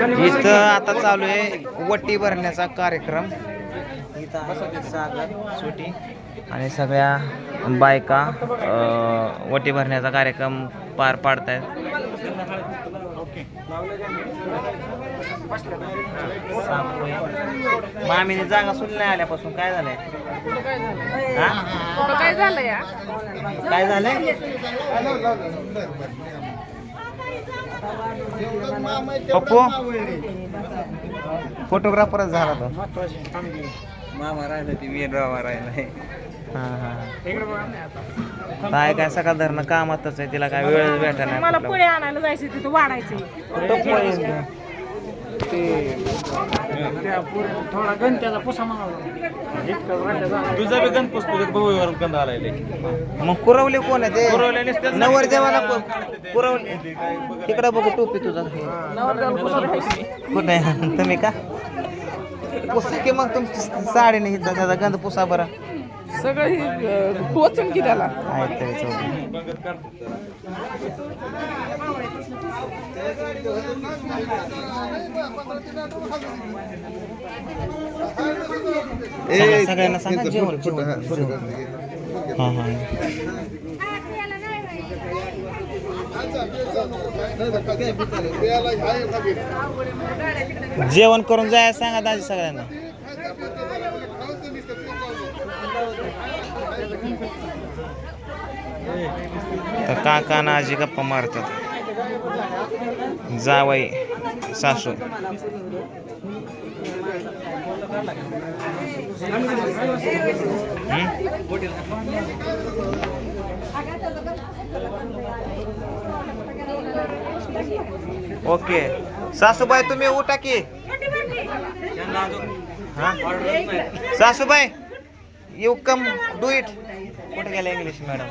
इथं आता चालू आहे. वटी भरण्याचा कार्यक्रम. इथं आहे सागर सुटी आणि सगळ्या बायका वटी भरण्याचा कार्यक्रम पार पाडतायत. मामीने जागा सुटली नाही आल्यापासून. काय झालंय? काय झालं या काय झालंय? पप्पू? फोटोग्राफरच झाला तो. मामा राहिला ती वीर रावा राहिला. हा हा काय काय सकाळ धरणं कामातच आहे तिला काय वेळ भेटा नाही मला. पुढे आणायला जायचं तिथं वाढायचं? थोडा गणत्याचा पुसा तुझा बी गण भाऊवर गंध आलाय मग कुरवले कोण आहे कुरवले. नवर देवाला कुरवले तिकडं बघू. टोपी तुझा. कुठे तुम्ही का? पुसा की मग तुमची साडी नाही त्याचा गंध पुसा बरं. सगळं पोचून की त्याला? सगळ्यांना सांगा जेवण जेवण. हा हा. करून जायला सांगा दाजी सगळ्यांना. तर काका ना आजी गप्पा मारतात. जावई सासू. ओके. सासूबाई तुम्ही उठा की? सासूबाई यू कम डू इट कुठे गेला इंग्लिश मॅडम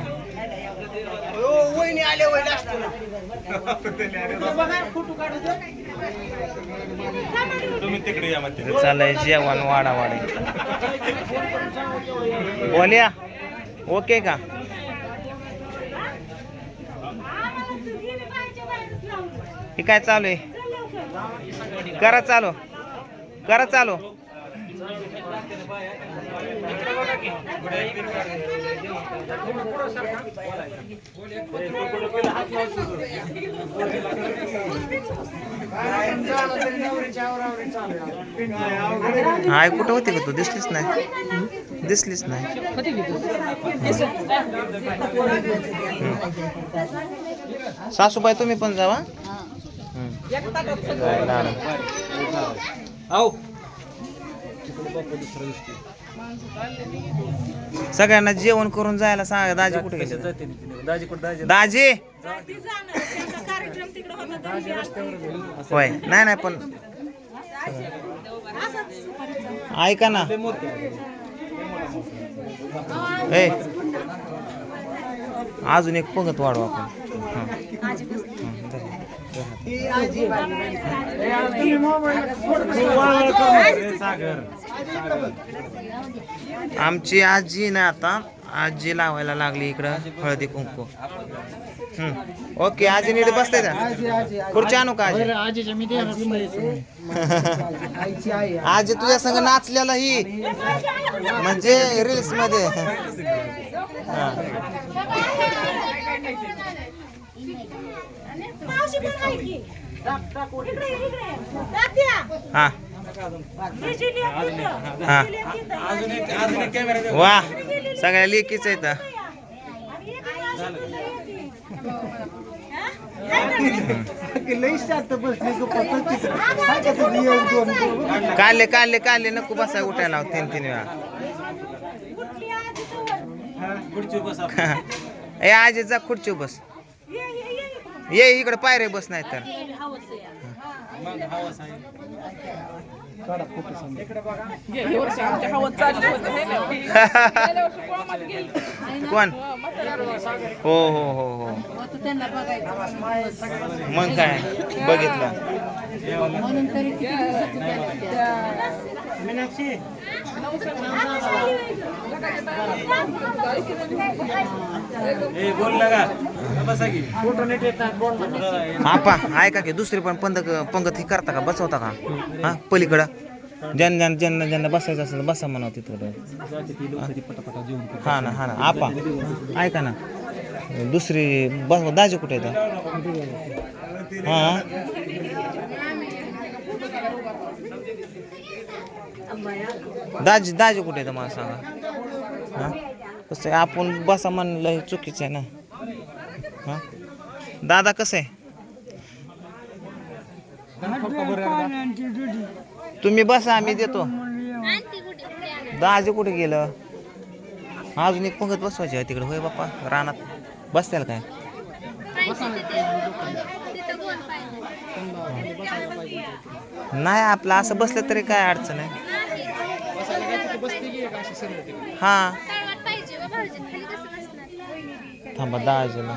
तुम्ही तिकडे या मग चालय जेवण वाडा वाडे बोलिया ओके का? हे काय चालू आहे? करा चालू करा चालू. हाय कुठं होती का तू? दिसलीच नाही. दिसलीच नाही. सासूबाई तुम्ही पण जावा. आओ सगळ्यांना जेवण करून जायला सांगा दाजी कुठे गेले? दाजी कुठं? दाजी दाजी? होय. नाही नाही पण ऐका ना. ए अजून एक पंगत वाढू आपण. हं. धर. आमची आजी ना आता आजी लावायला लागली इकडं हळदी कुंकू. हम्म. ओके आजी नीट बसते का? खुर्ची आणू का आजी? आजी तुझ्या संग नाचलेला ही म्हणजे रील्समध्ये. हा. हा वा सगळ्या लेकीच आहेत काढले काढले काढले नको बसाय उठायला तीन तीन वेळा. ए आजी जा खुर्ची बस. ये इकडे पायरे बस नाही तर वर्षी हे? कोण? हो हो हो हो. मग काय? बघितलं. ए आपा ऐका की दुसरी पण पंग पंगत ही करता का? बसवता का? हा पलीकडं. ज्यांना ज्यांना ज्यांना ज्यांना बसायचं असेल तर बसा म्हणा तिथं हा ना हा ना. आपा ऐका ना. दुसरी बस दाजी कुठे येतात हा? दाजी दाजी कुठे येतं मला सांगा. हा? कसं आहे, आपण बसा म्हणलं हे चुकीचं आहे ना. हा? दादा कसं आहे? तुम्ही बसा आम्ही देतो. दाजी कुठे गेलं? अजून एक पंगत बसवायची आहे तिकडे. होय बाप्पा रानात. बसत्याल काय? नाही आपलं असं बसलं तरी काय अडचण आहे? हा. थांबा दाजीला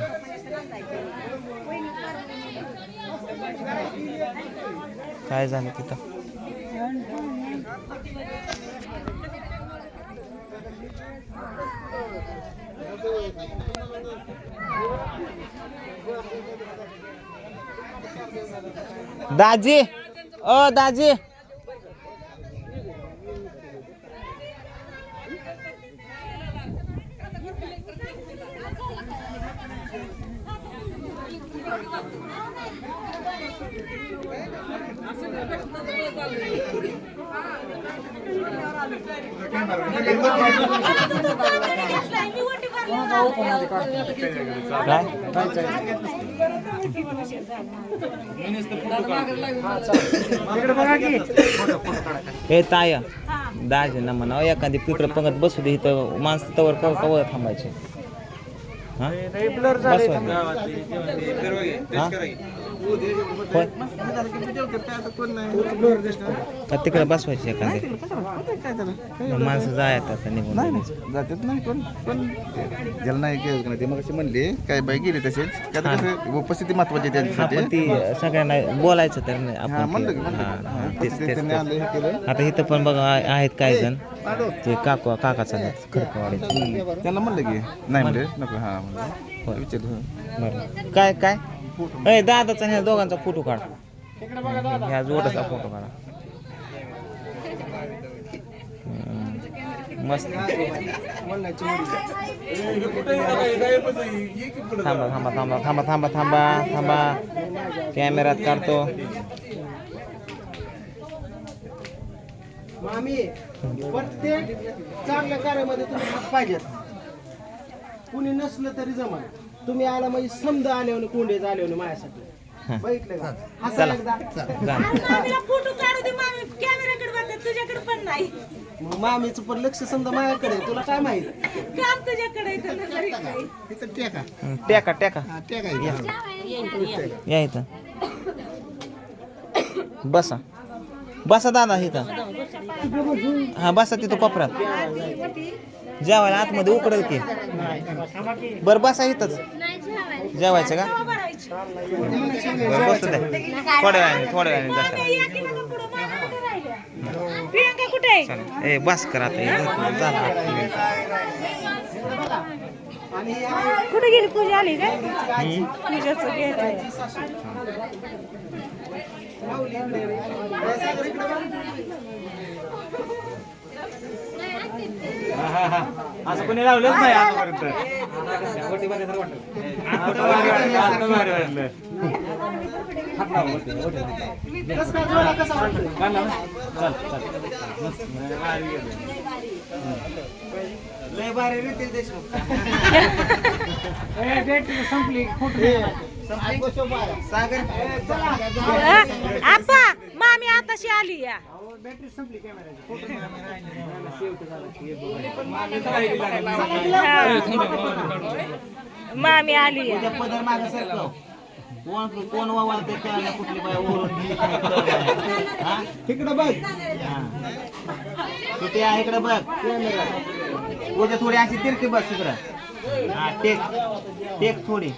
काय झालं तिथं? दाजी! अ दाजी! हे ताया. दाज ना म्हणावं एखादी पिकडं पंगत बसू दे इथं माणसं तवर कव कवर थांबायचे हा बसवायचे. हा? होय. का तिकडे बसवायचे एखादी. माणसं जायत आता निघून जायचं. जातात नाही पण पण ज्याला नाही केलं नाही ते मग असे म्हणले काय बाई गेले तसेच का तर कसं उपस्थिती महत्वाची त्यांच्यासाठी? पण ती सगळ्यांना बोलायचं तर नाही आपण म्हणलं आता इथं पण बघा आहे- आहेत काही जण. ते काका काका चालत खरकवाडीचे त्यांना म्हणलं की नाही म्हणले नको हा होय. म्हणलं विचारलं बरं. काय काय? ए दादाचा ह्या दोघांचा फ़ोटो काढ. ह्या जोडाचा फ़ोटो काढा. हम्म. मस्त. थांबा थांबा थांबा थांबा थांबा थांबा थांबा. कॅमेऱ्यात काढतो. आम्ही प्रत्येक चांगल्या कार्यामध्ये तुम्ही हात पाहिजेत. कुणी नसलं तरी जमा तुम्ही आला म्हणजे समजा आले कोंडे म्हणे माझ्यासाठी. हा. बघितलं का? हसा. एकदा. तुझ्याकडे पण नाही. मग मामीचं पण लक्ष समजा माझ्याकडे आहे. तुला काय माहीत? काम तुझ्याकडे आहे. हम्म, टेका. टेका. या इथं. बसा. बसा दादा इथं हा बसा तिथं कोपऱ्यात. जेवायला आतमध्ये उकडल की. बरं बसा इथंच. जेवायचं का? बरं बसू दे थोड्या वेळाने थोड्या वेळाने जाता ए बस कर आता. हे झालं. कुठे गेली? पूजा आली काय असं कोणी लावलंच नाही आतापर्यंत. आता भारी आप्पा मामी आताशी आली या मामी आली या. कोण कोण त्याला कुठली बाय? इकडं बघ हा. ते आहे इकडं बघ उद्या थोडी अशी तिरकी बस इकडं हा टेक टेक थोडी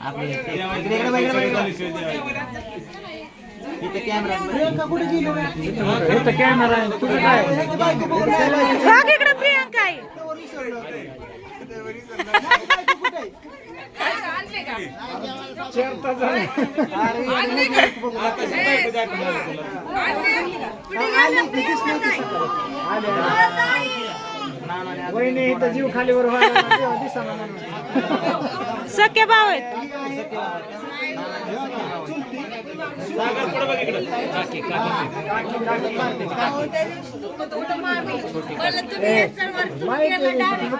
आपली. इकडे इकडे कॅमेरा कॅमेरा तुझं काय? बघ प्रियांका आहे. आली. वहिनी इथं जीव खालीवर. सख्या भाव आहेत.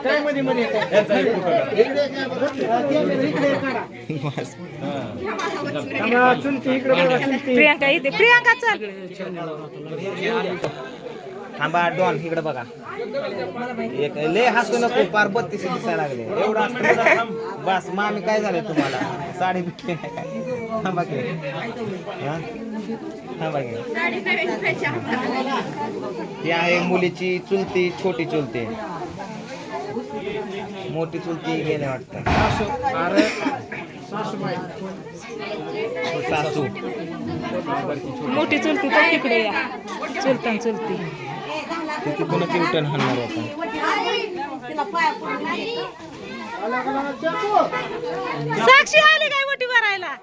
काय मध्ये मध्ये चुलती. इकडे प्रियांका इथे. प्रियांका चल. थांबा डॉन इकडे बघा. एक लय हसू नको पार बत्तीस दिसायला लागले. एवढं बस मामी काय झालं तुम्हाला? साडी भेटली नाही काय थांबा की. हा? थांबा की. ही आहे मुलीची चुलती छोटी चुलती. मोठी चुलती गेले वाटतं. अरे सासू. मोठी चुलती तर तिकडे या. चुलतन चुलती. तिथे कोणाची उठण हाणणार होता साक्षी आली काय मोठी भरायला?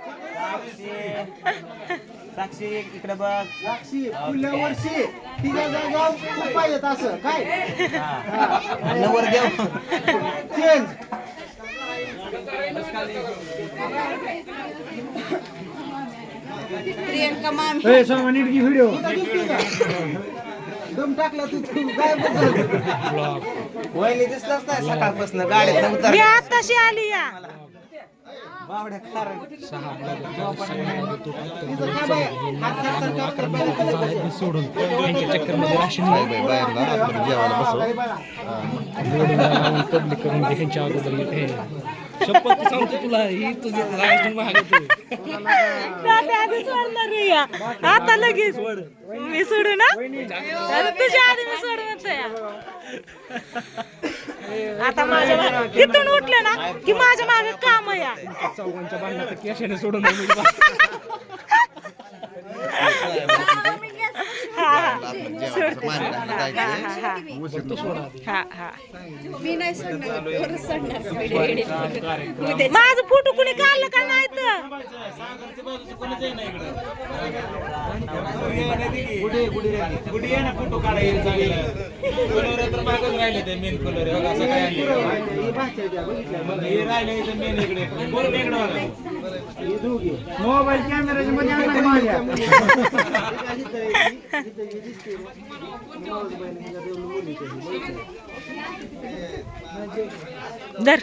साक्षी इकडे बघ. साक्षी पुढल्या वर्षी तिच्या खूप पाहिजेत असं. काय? नवर देव चेंज नीट घे व्हिडिओ. दम टाकला तू तू झाला. वहिनी दिसलाच नाही सकाळपासून गाडीत मी आताशी आली या. बावड्या काय बाय? हात हात तर काढतो, बाय, बाय, बसव बाय, बाय. तात्या आधी सोडणार रे या आता लगेच. मी सोडू ना? अरे तुझ्या आधी मी सोड म्हणतोय आता माझ्या मा- तिथून उठलं ना की माझ्या मागे काम या. चौघांच्या तर कॅशाने सोडून हा हा जायचंय हा हा हा माझं फोटो कुणी काढलं का नाही तर? गुढी आहे ना फोटो काढायला चांगलं. कलर तर मागच राहिले ते मेन कलर असं काय ही? हे राहिले इथं मेन इकडे बोल इकडे बघा ही दोघी. मोबाईल कॅमेराच्या मध्ये आणला माझ्या ती. धर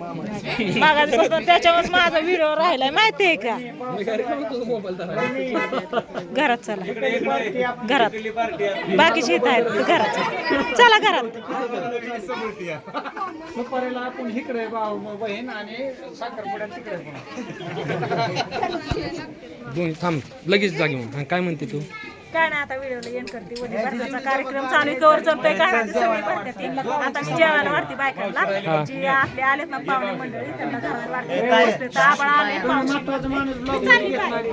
मागापासून त्याच्यावरच माझा व्हिडिओ राहिलाय आहे का? घरात चला. घरात. बाकीचे इथं आहेत घरात चला. चला घरात. इकडे बहीण आणि तिकडे थांब लगेच जागी काय म्हणते तू? काय नाही आता व्हिडिओला एंड करते. वडी भरण्याचा कार्यक्रम चालू आहे. कवर चालतोय काय नाही, सगळी भरतात ते. आता मी जेवायला वाटते बायकांना. जी आपले आलेत ना पाहुणे मंडळी त्यांना घरात व्यवस्थित आबळ आले पाहुणे. चालली बाय